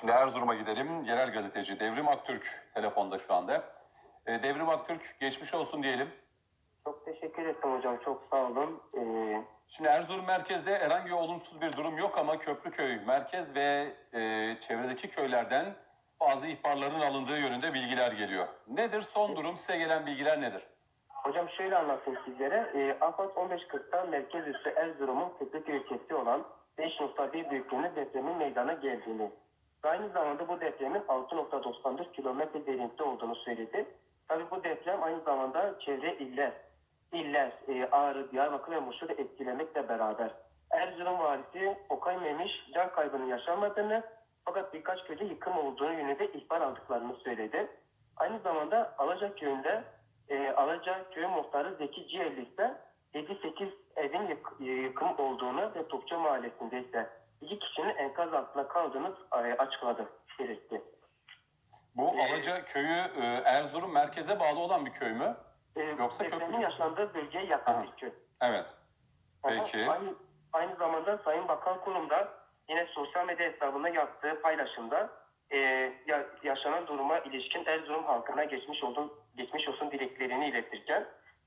Şimdi Erzurum'a gidelim. Yerel gazeteci Devrim Aktürk telefonda şu anda. E, Devrim Aktürk geçmiş olsun diyelim. Çok teşekkür ederim hocam. Çok sağ olun. Ee, Şimdi Erzurum merkezde herhangi olumsuz bir durum yok ama Köprüköy merkez ve e, çevredeki köylerden bazı ihbarların alındığı yönünde bilgiler geliyor. Nedir son durum? Size gelen bilgiler nedir? hocam şöyle anlatayım sizlere. Ee, AFAD 1540'ta merkez üssü Erzurum'un Tepeköy ilçesi olan 5.1 büyüklüğünde depremin meydana geldiğini aynı zamanda bu depremin 6.94 kilometre derinlikte olduğunu söyledi. Tabi bu deprem aynı zamanda çevre iller, iller e, Ağrı, Diyarbakır ve Muş'u da etkilemekle beraber Erzurum valisi Okay Memiş can kaybının yaşanmadığını fakat birkaç köyde yıkım olduğunu yönünde ihbar aldıklarını söyledi. Aynı zamanda Alaca köyünde e, Alaca köy muhtarı Zeki Ciyerli ise 7-8 evin yık- yıkım olduğunu ve Topçu mahallesinde ise iki kişinin enkaz altında kaldığını e, açıkladı, belirtti. Bu Alaca köyü e, Erzurum merkeze bağlı olan bir köy mü? E, Yoksa köprü- yaşandığı bölgeye yakın Aha. bir köy. Evet. Peki. Aynı, aynı zamanda Sayın Bakan Kurum'da yine sosyal medya hesabında yaptığı paylaşımda e, ya- yaşanan duruma ilişkin Erzurum halkına geçmiş olsun, geçmiş olsun dileklerini iletirken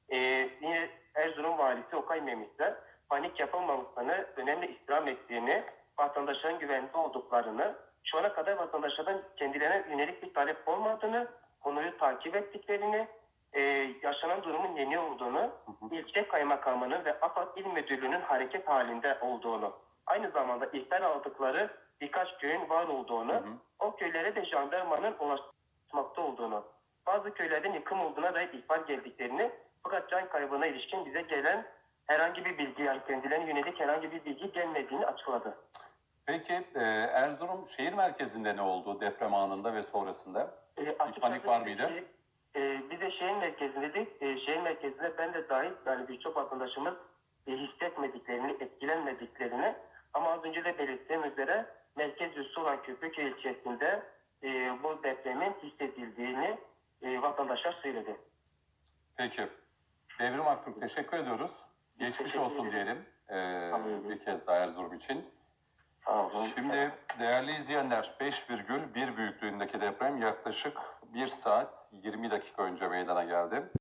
e, yine Erzurum valisi Okay Memiş'te panik yapılmamasını önemli istirham ettiğini, vatandaşların güvende olduklarını, şu ana kadar vatandaşlardan kendilerine yönelik bir talep olmadığını, konuyu takip ettiklerini, e, yaşanan durumun yeni olduğunu, ilçe kaymakamının ve AFAD İl Müdürlüğü'nün hareket halinde olduğunu, aynı zamanda ihbar aldıkları birkaç köyün var olduğunu, Hı hı. o köylere de jandarmanın ulaşmakta olduğunu, bazı köylerden yıkım olduğuna dair ihbar geldiklerini, fakat can kaybına ilişkin bize gelen herhangi bir bilgi, yani kendilerine yönelik herhangi bir bilgi gelmediğini açıkladı. Peki e, Erzurum şehir merkezinde ne oldu deprem anında ve sonrasında? E, panik var mıydı? de- E, biz de şehir merkezindedik. E, şehir merkezinde ben de dahil yani birçok vatandaşımız e, hissetmediklerini, etkilenmediklerini ama az önce de belirttiğim üzere merkez üssü olan Köprüköy ilçesinde e, bu depremin hissedildiğini e, vatandaşlar söyledi. Peki. Devrim Aktürk teşekkür ediyoruz. Geçmiş olsun diyelim e, Tamam. bir kez daha Erzurum için. Şimdi değerli izleyenler 5,1 büyüklüğündeki deprem yaklaşık 1 saat 20 dakika önce meydana geldi.